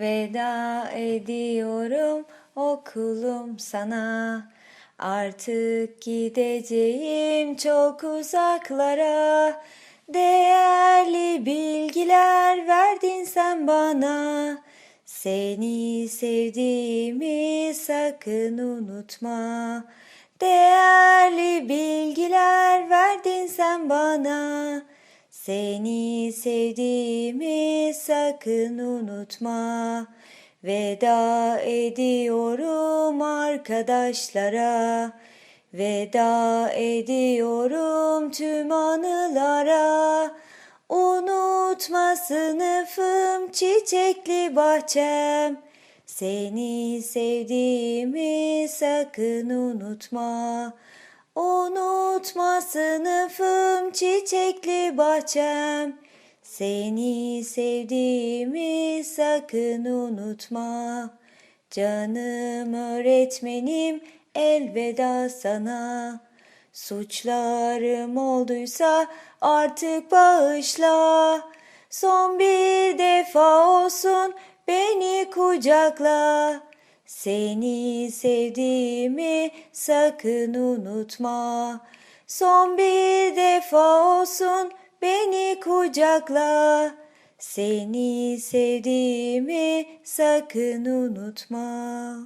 Veda ediyorum okulum sana. Artık gideceğim çok uzaklara. Değerli bilgiler verdin sen bana. Seni sevdiğimi sakın unutma. Değerli bilgiler verdin sen bana. Seni sevdiğimi sakın unutma. Veda ediyorum arkadaşlara. Veda ediyorum tüm anılara. Unutma sınıfım çiçekli bahçem. Seni sevdiğimi sakın unutma. Unutma sınıfım çiçekli bahçem. Seni sevdiğimi sakın unutma. Canım öğretmenim elveda sana. Suçlarım olduysa artık bağışla. Son bir defa olsun beni kucakla. Seni sevdiğimi sakın unutma. Son bir defa olsun beni kucakla. Seni sevdiğimi sakın unutma.